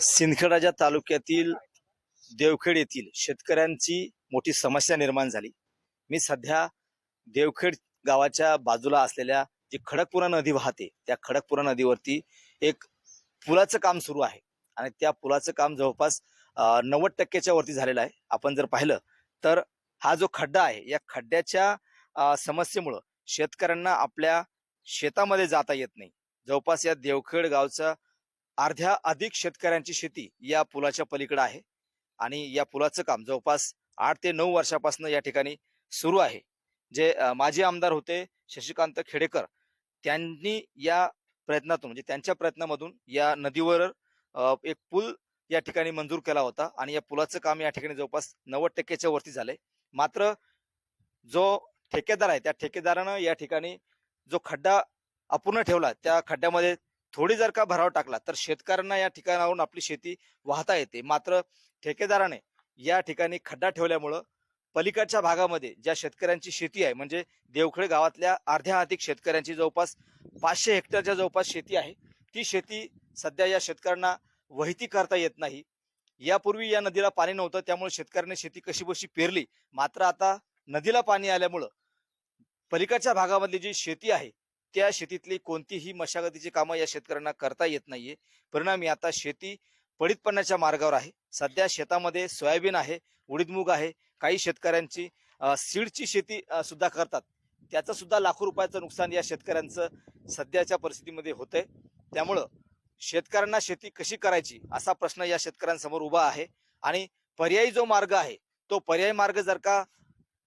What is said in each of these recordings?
सिंदखेडाच्या तालुक्यातील देवखेड येथील शेतकऱ्यांची मोठी समस्या निर्माण झाली. मी सध्या देवखेड गावाच्या बाजूला असलेल्या जी खडकपुरा नदी वाहते त्या खडकपुरा नदीवरती एक पुलाचं काम सुरू आहे. आणि त्या पुलाचं काम जवळपास नव्वद टक्क्याच्या वरती झालेलं आहे. आपण जर पाहिलं तर हा जो खड्डा आहे या खड्ड्याच्या समस्येमुळं शेतकऱ्यांना आपल्या शेतामध्ये जाता येत नाही. जवळपास या देवखेड गावचा अर्ध्या अधिक शेतकऱ्यांची शेती या पुलाच्या पलीकडे आहे. आणि या पुलाचं काम जवळपास आठ ते नऊ वर्षापासून या ठिकाणी सुरू आहे. जे माजी आमदार होते शशिकांत खेडेकर त्यांनी या प्रयत्नातून म्हणजे त्यांच्या प्रयत्नामधून या नदीवर एक पूल या ठिकाणी मंजूर केला होता. आणि या पुलाचं काम या ठिकाणी जवळपास नव्वद टक्क्याच्या वरती झालंय. मात्र जो ठेकेदार आहे त्या ठेकेदारानं या ठिकाणी जो खड्डा अपूर्ण ठेवला त्या खड्ड्यामध्ये थोडी जर का भराव टाकला तर शेतकऱ्यांना या ठिकाणावरून आपली शेती वाहता येते. मात्र ठेकेदाराने या ठिकाणी खड्डा ठेवल्यामुळं पलीकडच्या भागामध्ये ज्या शेतकऱ्यांची शेती आहे म्हणजे देवखळे गावातल्या अर्ध्या अधिक शेतकऱ्यांची जवळपास पाचशे हेक्टरच्या जवळपास शेती आहे. ती शेती सध्या या शेतकऱ्यांना वहिती करता येत नाही. यापूर्वी या नदीला पाणी नव्हतं त्यामुळे शेतकऱ्यांनी शेती कशी बशी पेरली. मात्र आता नदीला पाणी आल्यामुळं पलीकडच्या भागामधली जी शेती आहे त्या शेतीतली कोणतीही मशागतीची कामं या शेतकऱ्यांना करता येत नाहीये. परिणामी आता शेती पडीत पडण्याच्या मार्गावर आहे. सध्या शेतामध्ये सोयाबीन आहे उडीदमुग आहे. काही शेतकऱ्यांची सीडची शेती सुद्धा करतात. त्याचं सुद्धा लाखो रुपयाचं नुकसान या शेतकऱ्यांचं सध्याच्या परिस्थितीमध्ये होतंय. त्यामुळं शेतकऱ्यांना शेती कशी करायची असा प्रश्न या शेतकऱ्यांसमोर उभा आहे. आणि पर्यायी जो मार्ग आहे तो पर्यायी मार्ग जर का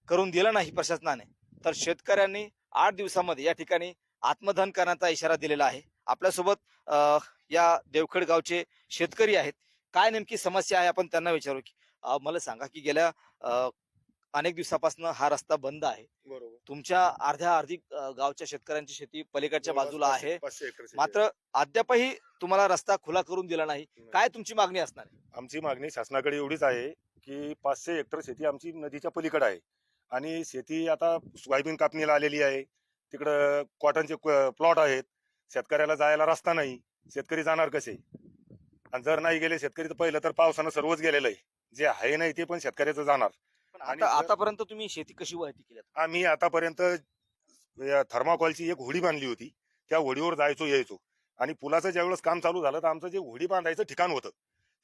करून दिला नाही प्रशासनाने तर शेतकऱ्यांनी आठ दिवसामध्ये या ठिकाणी आत्मदहन करण्याचा इशारा दिलेला आहे. आपल्यासोबत या देवखेड गावचे शेतकरी आहेत. काय नेमकी समस्या आहे? आपण त्यांना विचारू की मला सांगा की गेल्या अनेक दिवसापासून हा रस्ता बंद आहे. बरोबर. तुमच्या अर्ध्या अर्धी गावच्या शेतकऱ्यांची शेती पलीकडच्या बाजूला आहे. मात्र अद्यापही तुम्हाला रस्ता खुला करून दिला नाही. काय तुमची मागणी असणार आमची मागणी शासनाकडे एवढीच आहे की पाचशे हेक्टर शेती आमची नदीच्या पलीकडे आहे. आणि शेती आता सोयाबीन कापणीला आलेली आहे. तिकडं कॉटनचे प्लॉट आहेत. शेतकऱ्याला जायला रस्ता नाही. शेतकरी जाणार कसे? आणि जर नाही गेले शेतकरी तर पहिलं तर पावसानं सर्वच गेलेलं आहे. जे आहे नाही ते पण शेतकऱ्याचं जाणार. पण आणि आता आतापर्यंत तुम्ही शेती कशी वाहती केली आम्ही आतापर्यंत या थर्माकॉलची एक होडी बांधली होती. त्या होडीवर जायचो यायचो. आणि पुलाचं ज्यावेळेस काम चालू झालं तर आमचं जे होडी बांधायचं ठिकाण होतं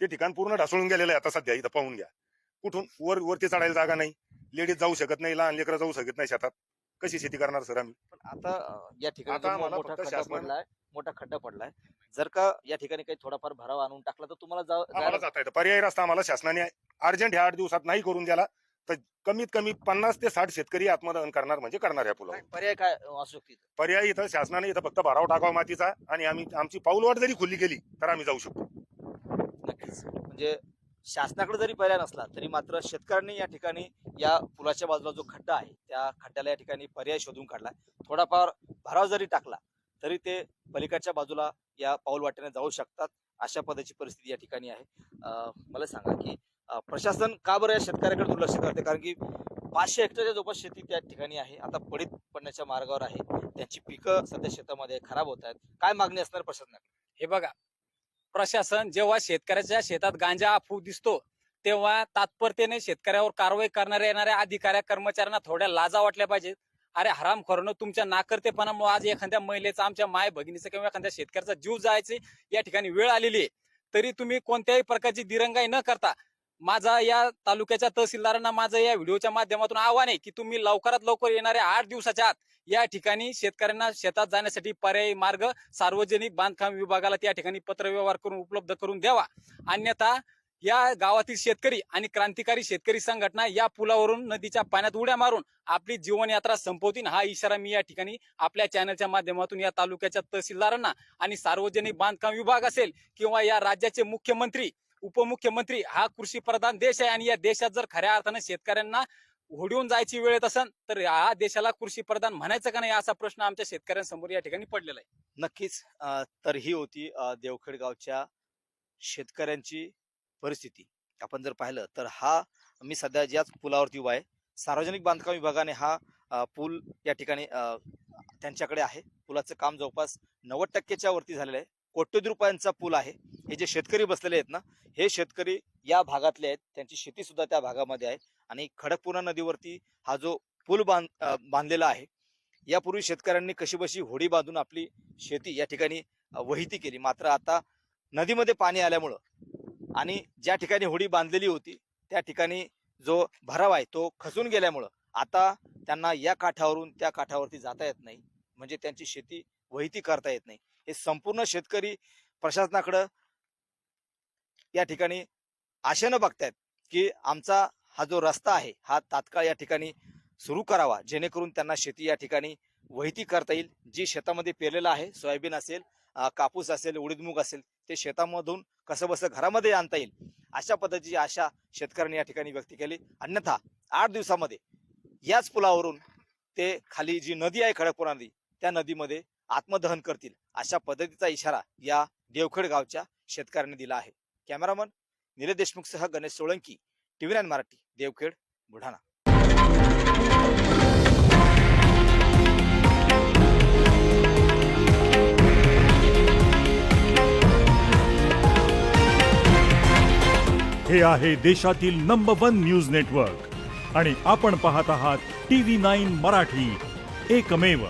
ते ठिकाण पूर्ण ढासळून गेलेलं आहे आता सध्या. इथं पाहून घ्या. कुठून? वर वरती चढायला जागा नाही. लेडीज जाऊ शकत नाही लहान लेकरं जाऊ शकत नाही शेतात. कशी शेती करणार सर आम्ही? पण आता या ठिकाणी आता जो आम्हाला मोठा फक्त खड्डा शासनानं- पडलाय मोठा खड्डा पडलाय. जर का या ठिकाणी काही थोडाफार भराव आणून टाकला तर तुम्हाला जाव- आम्हाला जायला- जाता येतं. पर्यायी रस्ता आम्हाला शासनाने अर्जंट ह्या आठ दिवसात नाही करून द्याला तर कमीत कमी पन्नास ते साठ शेतकरी आत्मदहन करणार म्हणजे करणार या पुलावर. पर्याय काय असू शकते? पर्यायी इथं शासनाने इथं फक्त भराव टाकावा मातीचा आणि आम्ही आमची पाऊलवाट जरी खुली गेली तर आम्ही जाऊ शकतो. नक्कीच म्हणजे शासनाकडे जरी पर्याय नसला तरी मात्र शेतकऱ्यांनी या ठिकाणी या पुलाच्या बाजूला जो खड्डा आहे त्या खड्ड्याला या ठिकाणी पर्याय शोधून काढला. थोडाफार भराव जरी टाकला तरी ते पलीकडच्या बाजूला या पाऊल वाट्याने जाऊ शकतात. अशा पद्धतीची परिस्थिती या ठिकाणी आहे. मला सांगा की प्रशासन का बरं या शेतकऱ्याकडे दुर्लक्ष करते? कारण की पाचशे हेक्टरच्या जवळपास शेती त्या ठिकाणी आहे. आता पडीत पडण्याच्या मार्गावर आहे. त्यांची पिकं सध्या शेतामध्ये खराब होत आहेत. काय मागणी असणार प्रशासनाकडे? हे बघा प्रशासन जेव्हा शेतकऱ्याच्या शेतात गांजा अफू दिसतो तेव्हा तात्परतेने शेतकऱ्यावर कारवाई करणाऱ्या येणाऱ्या अधिकाऱ्या कर्मचाऱ्यांना थोड्या लाजा वाटल्या पाहिजेत. अरे हराम खोरणं तुमच्या नाकर्तेपणामुळे आज एखाद्या महिलेचा आमच्या माय भगिनीचा किंवा एखाद्या शेतकऱ्याचा जीव जायचे या ठिकाणी वेळ आलेली आहे. तरी तुम्ही कोणत्याही प्रकारची दिरंगाई न करता माझा या तालुक्याच्या तहसीलदारांना माझं या व्हिडिओच्या माध्यमातून आव्हान आहे की तुम्ही लवकरात लवकर येणाऱ्या आठ दिवसाच्या आत या ठिकाणी शेतकऱ्यांना शेतात जाण्यासाठी पर्यायी मार्ग सार्वजनिक बांधकाम विभागाला त्या ठिकाणी पत्रव्यवहार करून उपलब्ध करून द्यावा. अन्यथा या गावातील शेतकरी आणि क्रांतिकारी शेतकरी संघटना या पुलावरून नदीच्या पाण्यात उड्या मारून आपली जीवनयात्रा संपवतील हा इशारा मी या ठिकाणी आपल्या चॅनलच्या माध्यमातून या तालुक्याच्या तहसीलदारांना आणि सार्वजनिक बांधकाम विभाग असेल किंवा या राज्याचे मुख्यमंत्री उपमुख्यमंत्री हा कृषी प्रधान देश आहे आणि या देशात जर खऱ्या अर्थानं शेतकऱ्यांना होडून जायची वेळ येत असेल तर हा देशाला कृषी प्रधान म्हणायचं का नाही असा प्रश्न आमच्या शेतकऱ्यांसमोर या ठिकाणी पडलेला आहे. नक्कीच तर ही होती देवखेड गावच्या शेतकऱ्यांची परिस्थिती. आपण जर पाहिलं तर हा मी सध्या ज्याच पुलावरती उभा आहे. सार्वजनिक बांधकाम विभागाने हा पूल या ठिकाणी अं, त्यांच्याकडे आहे. पुलाचं काम जवळपास नव्वद टक्केच्या वरती झालेलं आहे. कोट्यवधी रुपयांचा पूल आहे. हे जे शेतकरी बसलेले आहेत ना हे शेतकरी या भागातले आहेत. त्यांची शेती सुद्धा त्या भागामध्ये आहे. आणि खडकपूर्णा नदीवरती हा जो पूल बांध बांधलेला आहे यापूर्वी शेतकऱ्यांनी कशीबशी होडी बांधून आपली शेती या ठिकाणी वहिती केली. मात्र आता नदीमध्ये पाणी आल्यामुळं आणि ज्या ठिकाणी होडी बांधलेली होती त्या ठिकाणी जो भराव आहे तो खचून गेल्यामुळं आता त्यांना या काठावरून त्या काठावरती जाता येत नाही. म्हणजे त्यांची शेती वहिती करता येत नाही. हे संपूर्ण शेतकरी प्रशासनाकडं या ठिकाणी आशेनं बघतायत की आमचा हा जो रस्ता आहे हा तात्काळ या ठिकाणी सुरू करावा जेणेकरून त्यांना शेती या ठिकाणी वहिती करता येईल. जी शेतामध्ये पेरलेलं आहे सोयाबीन असेल कापूस असेल उडीदमूग असेल ते शेतामधून कसं बसं घरामध्ये आणता येईल अशा पद्धतीची आशा शेतकऱ्यांनी या ठिकाणी व्यक्त केली. अन्यथा आठ दिवसामध्ये याच पुलावरून ते खाली जी नदी आहे खडकपुरा नदी त्या नदीमध्ये आत्मदहन करतील अशा पद्धतीचा इशारा या देवखेड गावच्या शेतकऱ्यांनी दिला आहे. कॅमेरामन निलेश देशमुखसह गणेश सोळंकी टीव्ही नाईन मराठी देवखेड बुलढाणा. हे आहे देशातील नंबर वन न्यूज नेटवर्क आणि आपण पाहत आहात टीव्ही नाईन मराठी. एकमेव